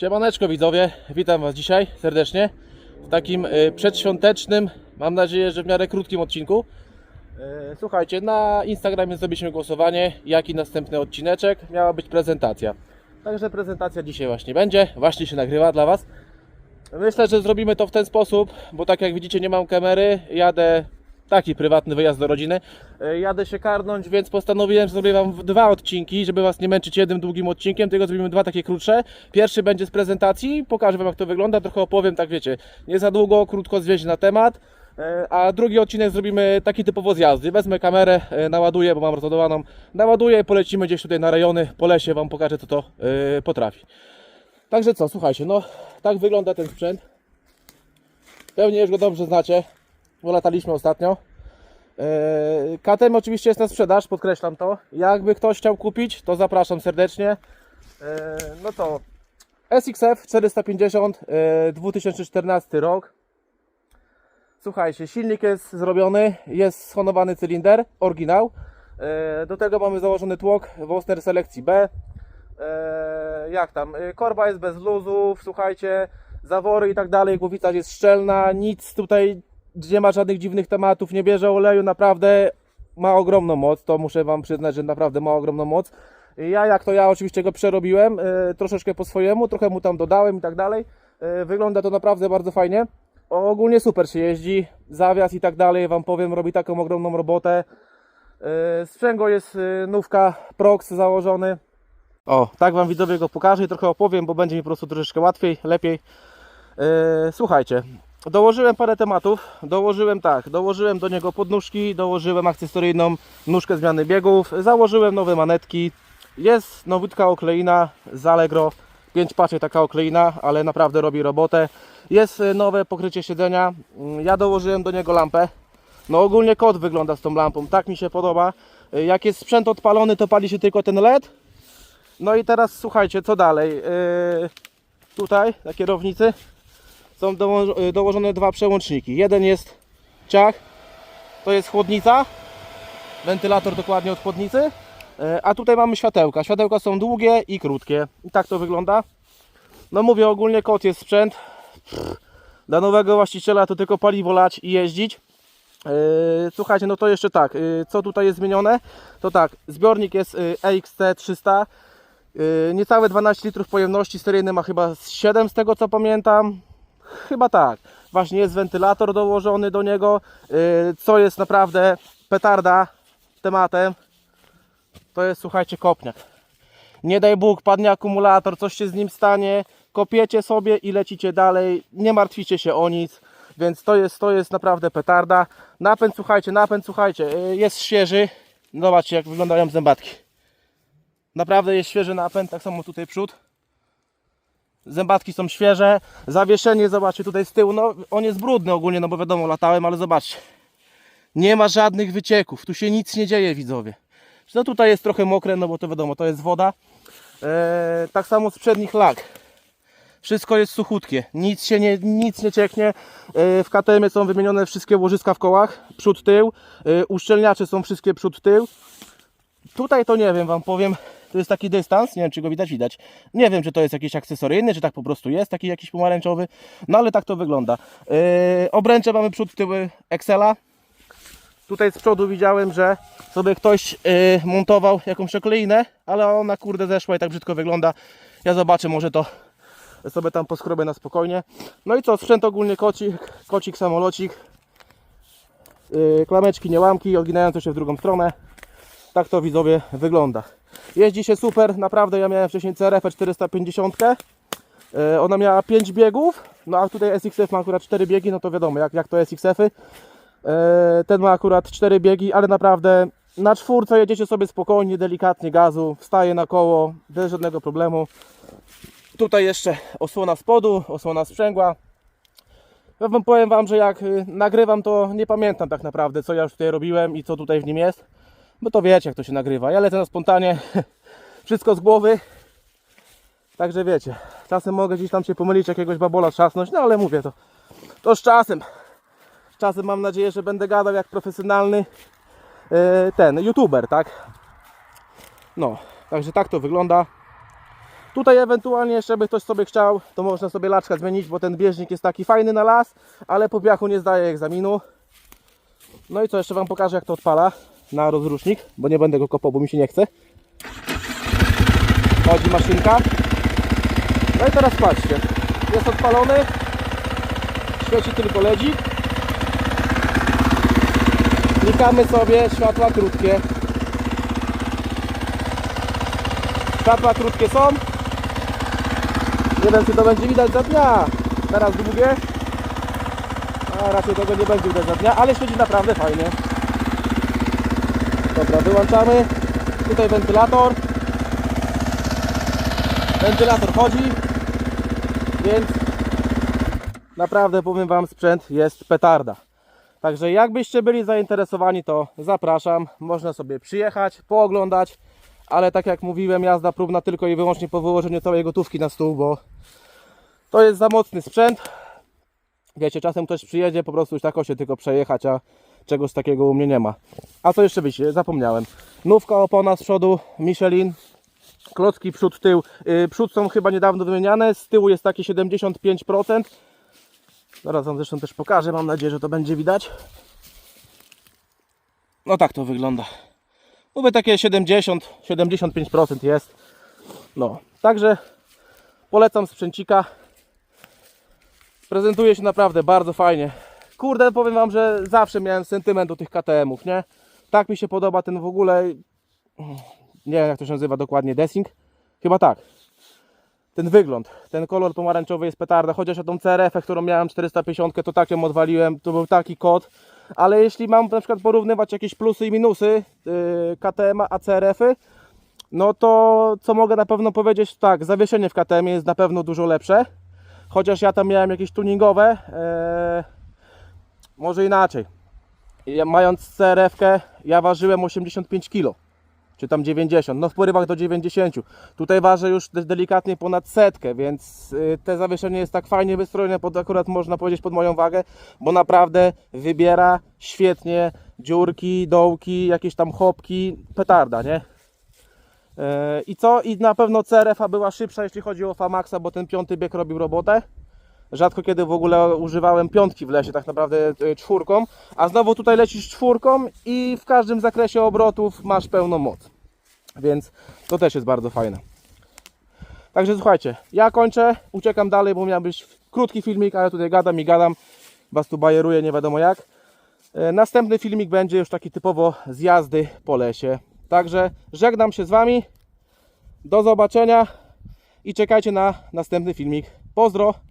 Siemaneczko widzowie, witam Was dzisiaj serdecznie w takim y, przedświątecznym, mam nadzieję, że w miarę krótkim odcinku. Y, Słuchajcie, na Instagramie zrobiliśmy głosowanie, jaki następny odcineczek miała być prezentacja. Także prezentacja dzisiaj właśnie będzie, właśnie się nagrywa dla Was. Myślę, że zrobimy to w ten sposób, bo tak jak widzicie nie mam kamery, jadę taki prywatny wyjazd do rodziny. E, Jadę się karnąć, więc postanowiłem, że zrobię Wam dwa odcinki, żeby Was nie męczyć jednym długim odcinkiem, tylko zrobimy dwa takie krótsze. Pierwszy będzie z prezentacji, pokażę Wam jak to wygląda, trochę opowiem, tak wiecie, nie za długo, krótko zwieść na temat. E, A drugi odcinek zrobimy taki typowo z jazdy. Wezmę kamerę, e, naładuję, bo mam rozładowaną, naładuję i polecimy gdzieś tutaj na rejony, po lesie Wam pokażę co to potrafi. Także co, słuchajcie, no tak wygląda ten sprzęt. Pewnie już go dobrze znacie, bo lataliśmy ostatnio. Eee, KTM oczywiście jest na sprzedaż, podkreślam to. Jakby ktoś chciał kupić, to zapraszam serdecznie. Eee, no to SXF 450, eee, 2014 rok. Słuchajcie, silnik jest zrobiony, jest schonowany cylinder, oryginał. Eee, do tego mamy założony tłok Wosner selekcji B. Jak tam? Korba jest bez luzów, słuchajcie, zawory i tak dalej, głowica jest szczelna, nic tutaj nie ma żadnych dziwnych tematów, nie bierze oleju, naprawdę ma ogromną moc, to muszę Wam przyznać, że naprawdę ma ogromną moc. Ja jak to ja oczywiście go przerobiłem, e, troszeczkę po swojemu, trochę mu tam dodałem i tak dalej. E, wygląda to naprawdę bardzo fajnie. Ogólnie super się jeździ, zawias i tak dalej, Wam powiem, robi taką ogromną robotę. E, Sprzęgło jest nówka Prox założony. O, tak Wam widzowie go pokażę i trochę opowiem, bo będzie mi po prostu troszeczkę łatwiej, lepiej. Słuchajcie, dołożyłem parę tematów. Dołożyłem tak, dołożyłem do niego podnóżki, dołożyłem akcesoryjną nóżkę zmiany biegów, założyłem nowe manetki. Jest nowiutka okleina z Allegro, 5 paczek taka okleina, ale naprawdę robi robotę. Jest e, nowe pokrycie siedzenia. Mm, Ja dołożyłem do niego lampę. No ogólnie kod wygląda z tą lampą, tak mi się podoba. E, Jak jest sprzęt odpalony, to pali się tylko ten LED. No i teraz słuchajcie, co dalej? Yy, tutaj na kierownicy są y, dołożone dwa przełączniki. Jeden jest ciach, to jest chłodnica, wentylator dokładnie od chłodnicy, y, a tutaj mamy światełka. Światełka są długie i krótkie. I tak to wygląda. No mówię, ogólnie kot jest sprzęt. Dla nowego właściciela to tylko paliwo lać i jeździć. Yy, Słuchajcie, no to jeszcze tak, co tutaj jest zmienione? To tak, zbiornik jest yy, EXT 300, yy, niecałe 12 litrów pojemności, seryjny ma chyba z 7 z tego co pamiętam. Chyba tak. Właśnie jest wentylator dołożony do niego, yy, co jest naprawdę petarda tematem. To jest, słuchajcie, kopniak. Nie daj Bóg, padnie akumulator, coś się z nim stanie, kopiecie sobie i lecicie dalej, nie martwicie się o nic, więc to jest, to jest naprawdę petarda. Napęd, słuchajcie, napęd, słuchajcie, yy, jest świeży. Zobaczcie, jak wyglądają zębatki. Naprawdę jest świeży napęd, tak samo tutaj przód. Zębatki są świeże, zawieszenie, zobaczcie tutaj z tyłu, no on jest brudny ogólnie, no bo wiadomo, latałem, ale zobaczcie. Nie ma żadnych wycieków, tu się nic nie dzieje, widzowie. No tutaj jest trochę mokre, no bo to wiadomo, to jest woda. Eee, tak samo z przednich lag. Wszystko jest suchutkie, nic się nie, nic nie cieknie. Eee, w KTM są wymienione wszystkie łożyska w kołach, przód, tył. Eee, uszczelniacze są wszystkie przód, tył. Tutaj to nie wiem, Wam powiem, to jest taki dystans, nie wiem czy go widać, widać. Nie wiem czy to jest jakiś akcesoryjny, czy tak po prostu jest, taki jakiś pomarańczowy, no ale tak to wygląda. Yy, obręcze mamy przód, tyły Excela. Tutaj z przodu widziałem, że sobie ktoś yy, montował jakąś okleinę, ale ona kurde zeszła i tak brzydko wygląda. Ja zobaczę, może to sobie tam poskrobię na spokojnie. No i co, sprzęt ogólnie kocik, kocik, samolocik. Yy, klameczki, niełamki, odginające się w drugą stronę tak to widzowie wygląda. Jeździ się super, naprawdę ja miałem wcześniej CRF 450. E, Ona miała 5 biegów, no a tutaj SXF ma akurat 4 biegi, no to wiadomo jak, jak to SXF-y. E, Ten ma akurat 4 biegi, ale naprawdę na czwórce jedziecie sobie spokojnie, delikatnie gazu, wstaje na koło, bez żadnego problemu. Tutaj jeszcze osłona spodu, osłona sprzęgła. Ja wam powiem wam, że jak y, nagrywam to nie pamiętam tak naprawdę co ja już tutaj robiłem i co tutaj w nim jest. Bo to wiecie jak to się nagrywa. Ja lecę na spontanie, wszystko z głowy. Także wiecie, czasem mogę gdzieś tam się pomylić, jakiegoś babola trzasnąć, no ale mówię to. To z czasem. Z czasem mam nadzieję, że będę gadał jak profesjonalny e, ten youtuber, tak? No, także tak to wygląda. Tutaj ewentualnie jeszcze by ktoś sobie chciał, to można sobie laczka zmienić, bo ten bieżnik jest taki fajny na las, ale po piachu nie zdaje egzaminu. No i co, jeszcze Wam pokażę jak to odpala na rozrusznik, bo nie będę go kopał, bo mi się nie chce. Chodzi maszynka. No i teraz patrzcie, jest odpalony, świeci tylko ledzik. Klikamy sobie światła krótkie. Światła krótkie są. Nie wiem czy to będzie widać za dnia. Teraz długie. A raczej tego nie będzie widać za dnia, ale świeci naprawdę fajnie. Dobra, wyłączamy. Tutaj wentylator. Wentylator chodzi. Więc naprawdę powiem Wam, sprzęt jest petarda. Także jakbyście byli zainteresowani, to zapraszam. Można sobie przyjechać, pooglądać, ale tak jak mówiłem, jazda próbna tylko i wyłącznie po wyłożeniu całej gotówki na stół, bo to jest za mocny sprzęt. Wiecie, czasem ktoś przyjedzie po prostu już tak się tylko przejechać, a czegoś takiego u mnie nie ma. A co jeszcze byście? Zapomniałem. Nówka opona z przodu Michelin. Klocki przód, tył. Yy, przód są chyba niedawno wymieniane. Z tyłu jest takie 75%. Zaraz Wam zresztą też pokażę. Mam nadzieję, że to będzie widać. No tak to wygląda. Mówię takie 70-75% jest. No, także polecam sprzęcika. Prezentuje się naprawdę bardzo fajnie. Kurde, powiem Wam, że zawsze miałem sentyment do tych KTM-ów, nie? Tak mi się podoba ten w ogóle. Nie wiem, jak to się nazywa dokładnie. Desing? Chyba tak. Ten wygląd, ten kolor pomarańczowy jest petarda. Chociaż ja tą CRF, którą miałem 450, to tak ją odwaliłem. To był taki kod. Ale jeśli mam na przykład porównywać jakieś plusy i minusy yy, KTM a CRF-y, no to co mogę na pewno powiedzieć, tak, zawieszenie w KTM jest na pewno dużo lepsze. Chociaż ja tam miałem jakieś tuningowe, e, może inaczej. Ja, mając CRF-kę, ja ważyłem 85 kg, czy tam 90, no w porywach do 90. Tutaj ważę już de- delikatnie ponad setkę, więc y, te zawieszenie jest tak fajnie wystrojone, pod, akurat można powiedzieć pod moją wagę, bo naprawdę wybiera świetnie dziurki, dołki, jakieś tam chopki, petarda, nie? E, I co? I na pewno CRF-a była szybsza, jeśli chodzi o Famaxa, bo ten piąty bieg robił robotę. Rzadko kiedy w ogóle używałem piątki w lesie, tak naprawdę e, czwórką. A znowu tutaj lecisz czwórką i w każdym zakresie obrotów masz pełną moc. Więc to też jest bardzo fajne. Także słuchajcie, ja kończę, uciekam dalej, bo miał być krótki filmik, ale tutaj gadam i gadam. Was tu bajeruję, nie wiadomo jak. E, Następny filmik będzie już taki typowo z jazdy po lesie. Także żegnam się z Wami. Do zobaczenia i czekajcie na następny filmik. Pozdro!